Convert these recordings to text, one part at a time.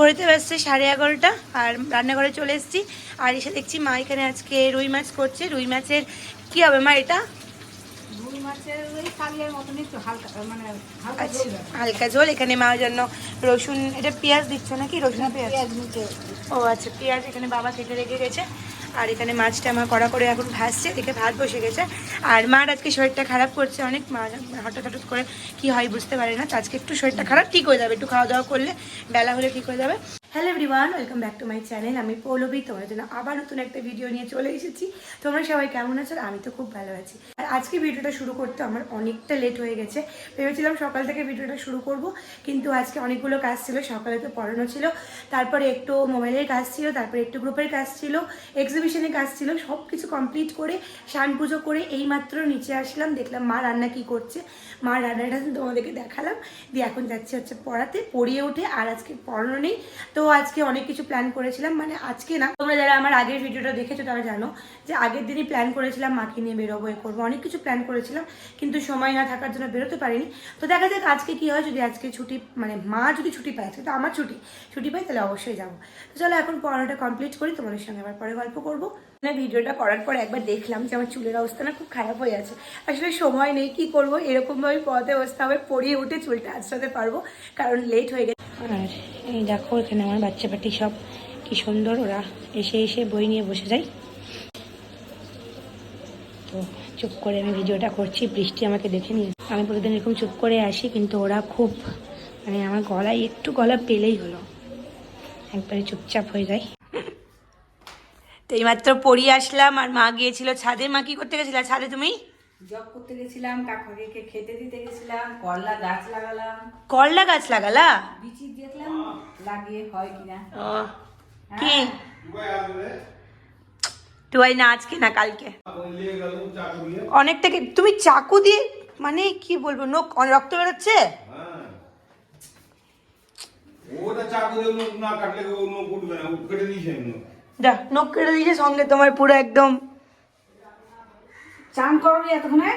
ঘড়িতে ব্যস্ত সাড়ে এগারোটা আর রান্নাঘরে চলে এসেছি। আর এসে দেখছি মা এখানে আজকে রুই মাছ করছে। রুই মাছের কি হবে মা এটা? হালকা মানে আচ্ছা ঝোল হালকা ঝোল। এখানে মার জন্য রসুন এটা পেঁয়াজ দিচ্ছ নাকি? রসুন পেঁয়াজ ও আচ্ছা পেঁয়াজ এখানে বাবা থেকে রেখে গেছে। আর এখানে মাছটা আমার কড়া করে এখন ভাসছে দেখে ভাত বসে গেছে। আর মার আজকে শরীরটা খারাপ করছে, অনেক মা হঠাৎ হঠাৎ করে কি হয় বুঝতে পারে না আজকে একটু শরীরটা খারাপ, ঠিক হয়ে যাবে। একটু খাওয়া দাওয়া করলে বেলা হলে ঠিক হয়ে যাবে। Hello everyone welcome back to my channel আমি পৌলবী, তোমার জন্য আবার নতুন একটা ভিডিও নিয়ে চলে এসেছি। তোমরা সবাই কেমন আছো? আমি তো খুব ভালো আছি। আর আজকে ভিডিওটা শুরু করতে আমার অনেকটা লেট হয়ে গেছে। ভেবেছিলাম সকাল থেকে ভিডিওটা শুরু করব, কিন্তু আজকে অনেকগুলো কাজ ছিল, সকালে তো পড়ানো ছিল। তারপরে একটু মোবাইলের কাজ ছিল, তারপরে একটু গ্রুপের কাজ ছিল এক্সিবিশনের কাজ ছিল সব কিছু কমপ্লিট করে, স্নান পুজো করে এইমাত্র নিচে আসলাম, দেখলাম মা রান্না কি করছে। মা রান্নাটা তোমাদেরকে দেখালাম। দিয়ে এখন যাচ্ছে হচ্ছে পড়াতে, পড়িয়ে উঠে আর আজকে পড়ানো নেই। তো আজকে অনেক কিছু প্ল্যান করেছিলাম। মানে আজকে না, তোমরা যারা আমার আগের ভিডিওটা দেখেছ তারা জানো যে আগের দিনই প্ল্যান করেছিলাম মাকে নিয়ে বেরোবো, এ করব। অনেক কিছু প্ল্যান করেছিলাম, কিন্তু সময় না থাকার জন্য বেরোতে পারিনি। তো দেখা যাক আজকে কি হয়, যদি আজকে ছুটি মানে মা যদি ছুটি পায় তো আমার ছুটি ছুটি পাই তাহলে অবশ্যই যাব। তো চলো এখন পড়ানোটা কমপ্লিট করি, তোমাদের সঙ্গে আবার পরে গল্প করব। না ভিডিওটা করার পর একবার দেখলাম যে আমার চুলের অবস্থা না খুব খারাপ হয়ে আছে। আসলে সময় নেই, কি করব? এরকমভাবে পথে অবস্থা হবে পড়িয়ে উঠে চুলটা আঁচড়াতে পারব, কারণ লেট হয়ে গেছে। আর এই দেখো, এখানে আমার বাচ্চা পাটি সব কি সুন্দর, ওরা এসে এসে বই নিয়ে বসে যায়। তো চুপ করে আমি ভিডিওটা করছি, বৃষ্টি আমাকে দেখে নিয়ে। আমি প্রতিদিন এরকম চুপ করে আসি, কিন্তু ওরা খুব মানে আমার গলায় একটু গলা পেলেই হলো। একবারে চুপচাপ হয়ে যায়। তো এইমাত্র পড়িয়ে আসলাম, আর মা গিয়েছিল ছাদে। মা কি করতে গেছিল ছাদে তুমি? জব করতে গেছিলাম কাকুরিকে খেতে দিতে গেছিলাম করলা গাছ লাগালাম। করলা গাছ লাগালা? বিচি দেখলাম লাগিয়ে হয় কিনা। ও কি? টুয়াই না আজকে না কালকে? অনেক থেকে তুমি চাকু দিয়ে মানে কি বলব নখ রক্ত বেরোচ্ছে? এমনি। যা নখ কেটে দিয়েছে সঙ্গে তোমার পুরো একদম চান করো এতক্ষণে?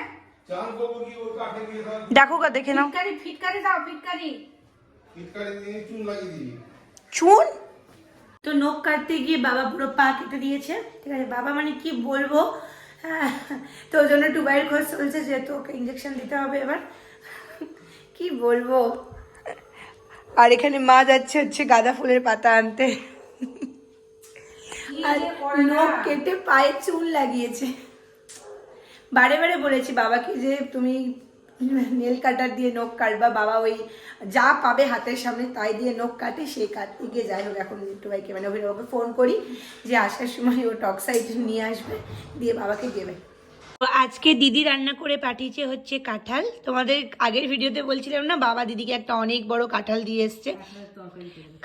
চান করব কি ওই কাঠে দিয়ে দেখো গা দেখে নাও। ফিটকারি ফিটকারি দাও ফিটকারি। ফিটকারি দিয়ে চুন লাগিয়ে দিবি। চুন? তো নখ কাটতে গিয়ে বাবা পুরো পা কেটে দিয়েছে। ঠিক আছে বাবা মানে কি বলব? হ্যাঁ, তো ওই জন্য টুবাইয়ের খোঁজ চলছে যেহেতু ওকে ইঞ্জেকশন দিতে হবে এবার। কি বলব? আর এখানে মা যাচ্ছে হচ্ছে গাঁদা ফুলের পাতা আনতে। আর নখ কেটে পায়ে চুল লাগিয়েছে। বারে বারে বলেছি বাবাকে যে তুমি নেল কাটার দিয়ে নখ কাটবা, বাবা ওই যা পাবে হাতের সামনে তাই দিয়ে নখ কাটে সেই কাটতে গিয়ে যাই হোক, এখন একটু ভাইকে মানে অভিনবকে ফোন করি যে আসার সময় ও টক্সাইড নিয়ে আসবে, দিয়ে বাবাকে দেবে। আজকে দিদি রান্না করে পাঠিয়েছে হচ্ছে কাঁঠাল। তোমাদের আগের ভিডিওতে বলছিলাম না, বাবা দিদিকে একটা অনেক বড় কাঁঠাল দিয়ে এসছে।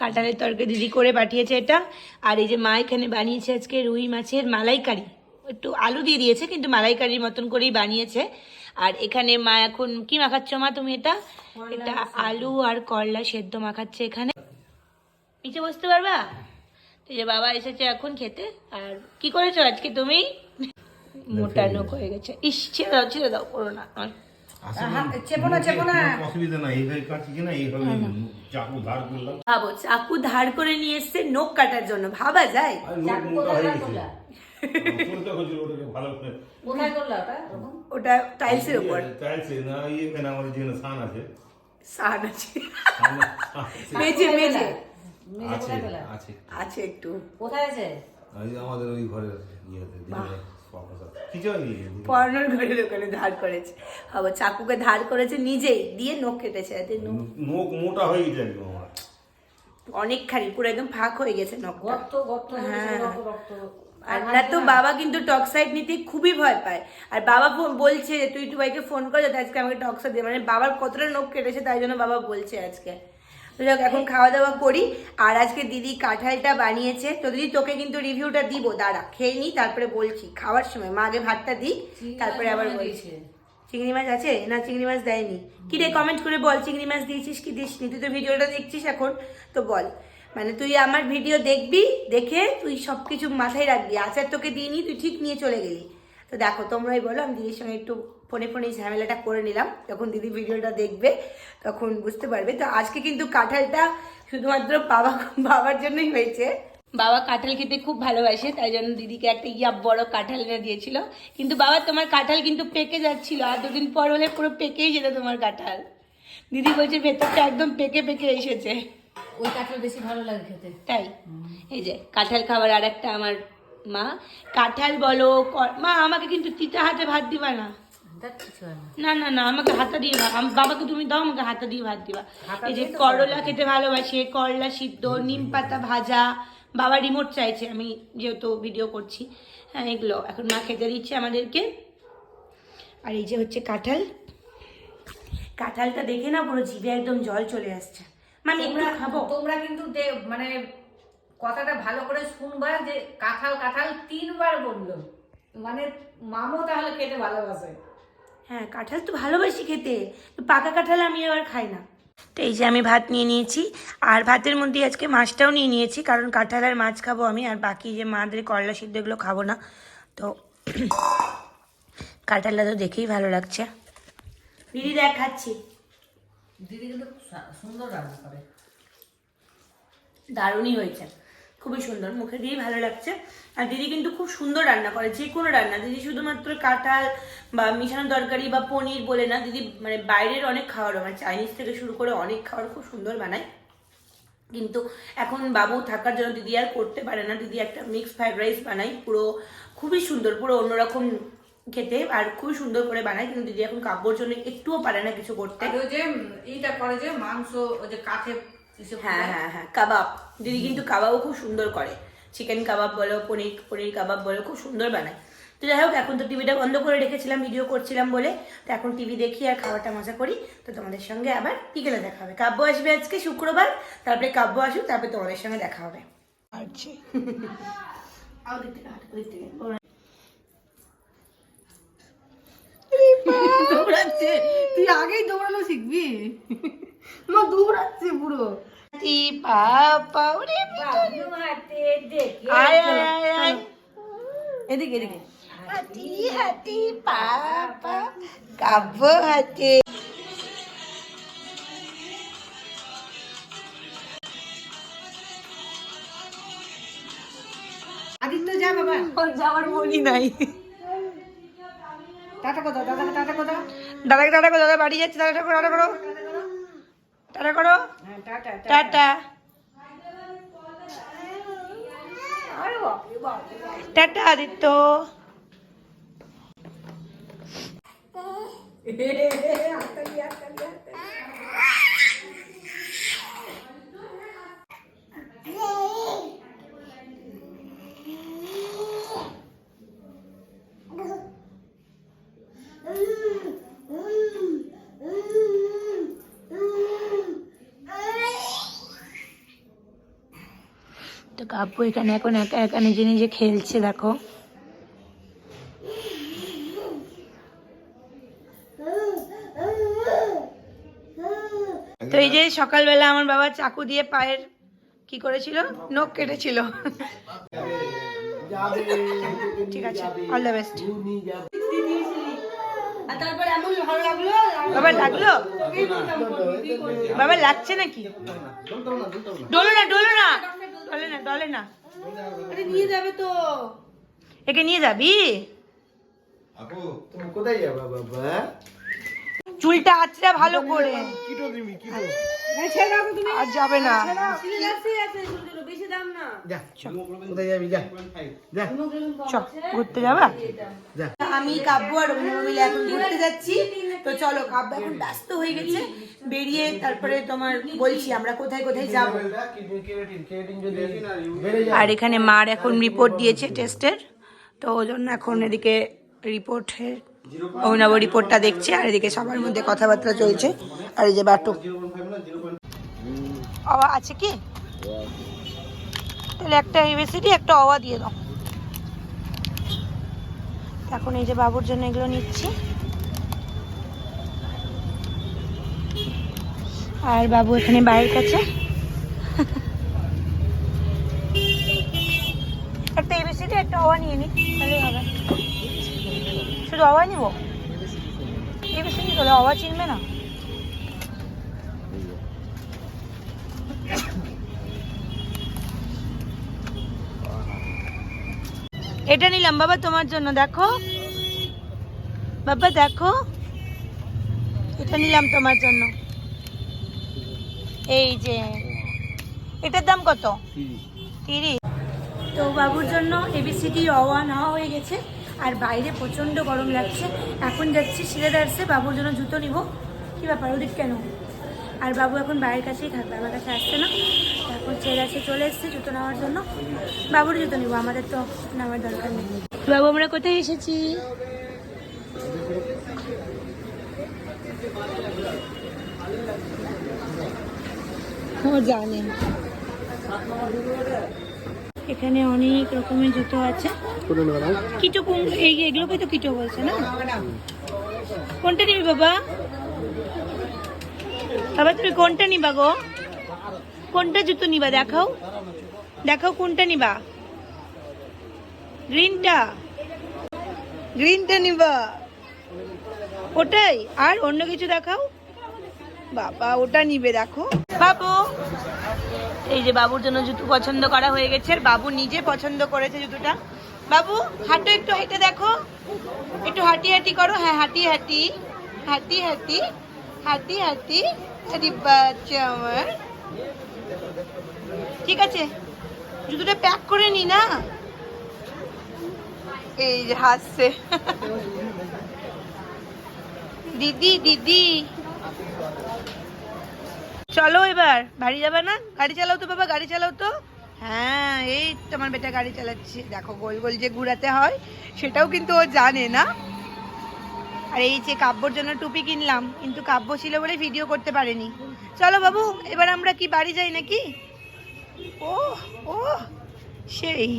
কাঁঠালের তরকারি দিদি করে পাঠিয়েছে এটা। আর এই যে মা এখানে বানিয়েছে আজকে রুই মাছের মালাইকারি। একটু আলু দিয়ে দিয়েছে কিন্তু মালাইকারির মতন করেই বানিয়েছে। আর এখানে মা এখন কি মাখাচ্ছ মা তুমি এটা? এটা আলু আর করলা সেদ্ধ মাখাচ্ছে এখানে। নিচে বসতে পারবা? যে বাবা এসেছে এখন খেতে। আর কি করেছ আজকে তুমি? মোটা নোক হয়ে গেছে। ইস ছেড়ে দাও ছেড়ে দাও করো না চাকু ধার করে নিয়ে এসছে নখ কাটার জন্য। ভাবা যায়? হয়ে ওটা টাইলসের উপর। চাইছে না ইয়ে এখানে আমাদের যেখানে সান আছে। সান আছে মেঝে মেঝে আছে আছে। আছে একটু। কোথায় আছে? আমাদের ওই ঘরের ইয়েতে দিকে কিছু হয়নি পড়ানোর ঘরের ওখানে ধার করেছে। ভাবো চাকুকে ধার করেছে নিজেই দিয়ে নখ কেটেছে। এতে নখ নোক মোটা হয়ে গেছে একদম আমার। অনেকখানি পুরো একদম ফাঁক হয়ে গেছে নখটা। গর্ত গর্ত হয়ে আর না তো বাবা কিন্তু টক্সাইড নিতে খুবই ভয় পায়। আর বাবা বলছে যে তুই টুবাইকে ফোন করে যাতে আজকে আমাকে টক্সাইড দিয়ে মানে বাবার কতটা নখ কেটেছে তাই জন্য বাবা বলছে আজকে। তো যাক এখন খাওয়া দাওয়া করি। আর আজকে দিদি কাঁঠালটা বানিয়েছে। তো দিদি তোকে কিন্তু রিভিউটা দিব। দাঁড়া খেয়ে নি তারপরে বলছি। খাওয়ার সময় মা আগে ভাতটা দিই তারপরে আবার বলছি। চিংড়ি মাছ আছে? না চিংড়ি মাছ দেয়নি। কি রে কমেন্ট করে বল চিংড়ি মাছ দিয়েছিস কি দিসনি? তুই তো ভিডিওটা দেখছিস এখন তো বল। মানে তুই আমার ভিডিও দেখবি, দেখে তুই সব কিছু মাথায় রাখবি। আচার তোকে দিইনি, তুই ঠিক নিয়ে চলে গেলি। তো দেখো, তোমরাই বলো, আমি দিদির সঙ্গে একটু ফোনে ফোনে ঝামেলাটা করে নিলাম। যখন দিদি ভিডিওটা দেখবে, তখন বুঝতে পারবে। তো আজকে কিন্তু কাঁঠালটা শুধুমাত্র বাবা, বাবার জন্যই হয়েছে। বাবা কাঁঠাল খেতে খুব ভালোবাসে, তাই জন্য দিদিকে একটা ইয়া বড় কাঁঠাল এনে দিয়েছিল। কিন্তু বাবা, তোমার কাঁঠাল কিন্তু পেকে যাচ্ছিল, আর দুদিন পর হলে পুরো পেকেই যেত তোমার কাঁঠাল। দিদি বলছে, ভেতরটা একদম পেকে পেকে এসেছে। ওই কাঁঠাল বেশি ভালো লাগে খেতে। তাই? এই যে কাঁঠাল খাবার আর একটা আমার মা। কাঁঠাল বলো মা আমাকে কিন্তু তিতা হাতে ভাত দিবা না। না। না না না আমাকে হাতা দিয়ে বাবাকে তুমি দাও আমাকে হাতা দিয়ে ভাত দিবা। এই যে করলা খেতে ভালোবাসে করলা সিদ্ধ নিম পাতা ভাজা। বাবা রিমোট চাইছে আমি যেহেতু ভিডিও করছি। হ্যাঁ এগুলো। এখন মা খেতে দিচ্ছে আমাদেরকে। আর এই যে হচ্ছে কাঁঠাল। কাঁঠালটা দেখে না পুরো জিভে একদম জল চলে আসছে। মানে একটু তোমরা খাব। তোমরা কিন্তু মানে কথাটা ভালো করে শুনবা যে কাঁঠাল কাঁঠাল তিনবার বলল। মানে মামও তাহলে খেতে ভালোবাসে। হ্যাঁ কাঁঠাল তো ভালোবাসি খেতে পাকা কাঁঠাল আমি আবার খাই না। তো এই যে আমি ভাত নিয়ে নিয়েছি আর ভাতের মধ্যে আজকে মাছটাও নিয়ে নিয়েছি কারণ কাঁঠাল আর মাছ খাব আমি আর বাকি যে মাদের করলা সিদ্ধ এগুলো খাব না। তো কাঁঠালটা তো দেখেই ভালো লাগছে। দিদি দেখ খাচ্ছি দিদি কিন্তু সুন্দর রান্না করে। দারুণই হয়েছে। খুবই সুন্দর। মুখে দিয়েই ভালো লাগছে। আর দিদি কিন্তু খুব সুন্দর রান্না করে, যে কোনো রান্না। দিদি শুধুমাত্র কাঁঠাল বা মিশানো তরকারি বা পনির বলে না, দিদি মানে বাইরের অনেক খাবার মানে চাইনিজ থেকে শুরু করে অনেক খাবার খুব সুন্দর বানায়। কিন্তু এখন বাবু থাকার জন্য দিদি আর করতে পারে না। দিদি একটা মিক্স ফ্রাইড রাইস বানাই পুরো খুবই সুন্দর, পুরো অন্যরকম খেতে আর খুব সুন্দর করে বানায় কিন্তু দিদি এখন কাব্যর জন্য একটুও পারে না কিছু করতে। ওই যে এইটা করে যে মাংস ওই যে কাঠে হ্যাঁ হ্যাঁ হ্যাঁ কাবাব। দিদি কিন্তু কাবাবও খুব সুন্দর করে। চিকেন কাবাব বলো পনির পনির কাবাব বলো খুব সুন্দর বানায়। তো যাই হোক এখন তো টিভিটা বন্ধ করে রেখেছিলাম ভিডিও করছিলাম বলে। তো এখন টিভি দেখি আর খাবারটা মজা করি। তো তোমাদের সঙ্গে আবার বিকেলে দেখা হবে। কাব্য আসবে আজকে শুক্রবার তারপরে কাব্য আসুক তারপরে তোমাদের সঙ্গে দেখা হবে। আচ্ছা। দৌড়াচ্ছে। তুই আগেই দৌড়ানো শিখবি। মা দৌড়াচ্ছে পুরো। এদিকে এদিকে। হাতি হাতি পাপা কাব্য হাতে। আদিত্য যা বাবা। যাওয়ার মনই নাই। টাটা কথা দাদা টাটা কথা দাদাকে টাটা করো দাদা বাড়ি যাচ্ছে টাটা করো টাটা করো। টাটা করো। Tata tata. Tata. Tata Aditya. তো কাব্য এখানে এখন একা একা নিজে নিজে খেলছে দেখো। তো এই যে সকালবেলা আমার বাবা চাকু দিয়ে পায়ের কি করেছিল? নখ কেটেছিল। ঠিক আছে অল দ্য বেস্ট আর তারপর এমন ভালো লাগল বাবা লাগল? বাবা লাগছে নাকি? ডোলো না ডলো না। ডলে না ডলে না। নিয়ে যাবে তো। একে নিয়ে যাবি? আপু তুমি কোথায় যাবা বাবা? চুলটা আঁচড়া ভালো করে। কিটো দিবি কিটো? আরে যাবে না। সিলেবাসই আছে চুলগুলো বেশি দাম না। যা কোথায় যাবি যা যা। চ ঘুরতে যাবা? আমি কাব্য আর মিলে এখন ঘুরতে যাচ্ছি। তো চলো কাব্য এখন ব্যস্ত হয়ে গেছে। বেরিয়ে তারপরে তোমার বলছি আমরা কোথায় কোথায় যাব। আর এখানে মার এখন রিপোর্ট দিয়েছে টেস্টের তো ওই জন্য এখন এদিকে রিপোর্টের অভিনব রিপোর্টটা দেখছে আর এদিকে সবার মধ্যে কথাবার্তা চলছে। আর এই যে বাটু। অওয়া আছে কি? তাহলে একটা ইউনিভার্সিটি একটা অওয়া দিয়ে দাও। এখন এই যে বাবুর জন্য এগুলো নিচ্ছি। আর বাবু এখানে বাড়ির কাছে। নিয়ে তাহলে হবে। শুধু নিব? কি চিনবে না? এটা নিলাম বাবা তোমার জন্য দেখো। বাবা দেখো। এটা নিলাম তোমার জন্য। এই যে এটার দাম কত? তিরিশ। তো বাবুর জন্য এবিসিডি অওয়ান হওয়া হয়ে গেছে। আর বাইরে প্রচণ্ড গরম লাগছে। এখন যাচ্ছি সিলেদার্সে বাবুর জন্য জুতো নিব। কি ব্যাপার, ওদিক কেন? আর বাবু এখন বাইরের কাছেই থাকবে, আমার কাছে আসছে না। এখন ছেলে আছে চলে এসছে জুতো নেওয়ার জন্য, বাবুর জুতো নিব, আমাদের তো নেওয়ার দরকার নেই। বাবু, আমরা কোথায় এসেছি? ও জানেন এখানে অনেক রকমের জুতো আছে। কিটো কোন এগুলোকে তো কিটো বলছে না? কোনটা নিবি বাবা? বাবা, তুমি কোনটা নিবা গো? কোনটা জুতো নিবা দেখাও? দেখাও কোনটা নিবা? গ্রিনটা গ্রিনটা নিবা। ওটাই, আর অন্য কিছু দেখাও? বাবা, ওটা নিবে, দেখো। বাবু, এই যে বাবুর জন্য জুতো পছন্দ করা হয়ে গেছে, আর বাবু নিজে পছন্দ করেছে জুতোটা। বাবু, হাঁটো একটু, হেঁটে দেখো। একটু হাঁটি হাঁটি করো। হ্যাঁ হাঁটি হাঁটি। হাঁটি হাঁটি। হাঁটি হাঁটি। আরে বাচ্চা আমার। ঠিক আছে, জুতোটা প্যাক করে নি না? এই যে হাসছে। দিদি দিদি। চলো এবার, বাড়ি যাবে না? গাড়ি চালাও তো বাবা, গাড়ি চালাও তো। হ্যাঁ এই তোমার বেটা গাড়ি চালাচ্ছে। দেখো, গোল গোল যে ঘুরাতে হয়, সেটাও কিন্তু ও জানে না। আর এই যে কাব্যর জন্য টুপি কিনলাম, কিন্তু কাব্য ছিল বলে ভিডিও করতে পারেনি। চলো বাবু, এবার আমরা কি বাড়ি যাই নাকি? ও ও সেই।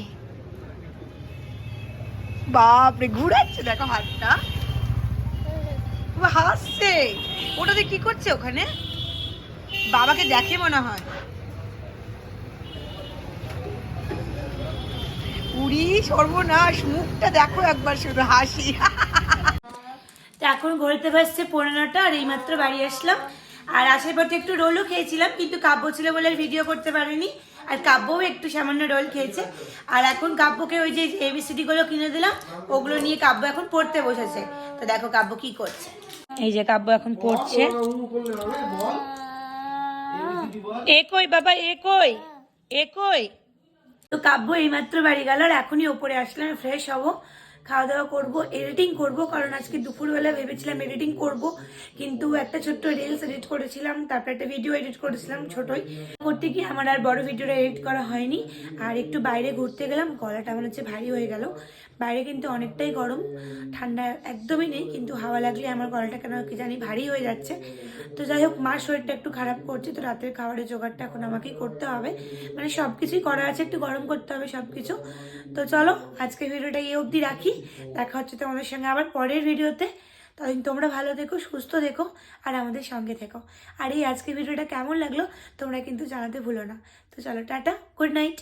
বাপরে, ঘুরাচ্ছে দেখো হাতটা। হাসছে। ওটাতে কি করছে ওখানে? বাবাকে দেখে মনে হয়। উড়ি সর্বনাশ, মুখটা দেখো একবার শুধু, হাসি। এখন ঘুরতে পারছে পনেরোটা আর এইমাত্র বাড়ি আসলাম। আর আসার পর তো একটু রোলও খেয়েছিলাম, কিন্তু কাব্য ছিল বলে ভিডিও করতে পারিনি। আর কাব্যও একটু সামান্য রোল খেয়েছে। আর এখন কাব্যকে ওই যে এবিসিডি গুলো কিনে দিলাম, ওগুলো নিয়ে কাব্য এখন পড়তে বসেছে। তো দেখো কাব্য কি করছে। এই যে কাব্য এখন পড়ছে। একই বাবা, একই একই। তো কাব্য এইমাত্র বাড়ি গেল আর এখনই ওপরে আসলাম ফ্রেশ হব। খাওয়া দাওয়া করব এডিটিং করব, কারণ আজকে দুপুরবেলা ভেবেছিলাম এডিটিং করব, কিন্তু একটা ছোট্ট রিলস এডিট করেছিলাম, তারপর একটা ভিডিও এডিট করেছিলাম ছোটই। করতে গিয়ে আমার আর বড় ভিডিওটা এডিট করা হয়নি, আর একটু বাইরে ঘুরতে গেলাম, গলাটা আমার হচ্ছে ভারী হয়ে গেল। বাইরে কিন্তু অনেকটাই গরম, ঠান্ডা একদমই নেই, কিন্তু হাওয়া লাগলে আমার গলাটা কেন কি জানি ভারী হয়ে যাচ্ছে। তো যাই হোক, মার শরীরটা একটু খারাপ করছে, তো রাতের খাবারের জোগাড়টা এখন আমাকেই করতে হবে। মানে সব কিছুই করা আছে, একটু গরম করতে হবে সব কিছু তো চলো আজকে ভিডিওটা এই অবধি রাখি। দেখা হচ্ছে তোমাদের সঙ্গে আবার পরের ভিডিওতে। ততদিন তোমরা ভালো দেখো সুস্থ দেখো আর আমাদের সঙ্গে থেকো। আর এই আজকে ভিডিওটা কেমন লাগল তোমরা কিন্তু জানাতে ভুলো না। তো চলো, টাটা, গুড নাইট।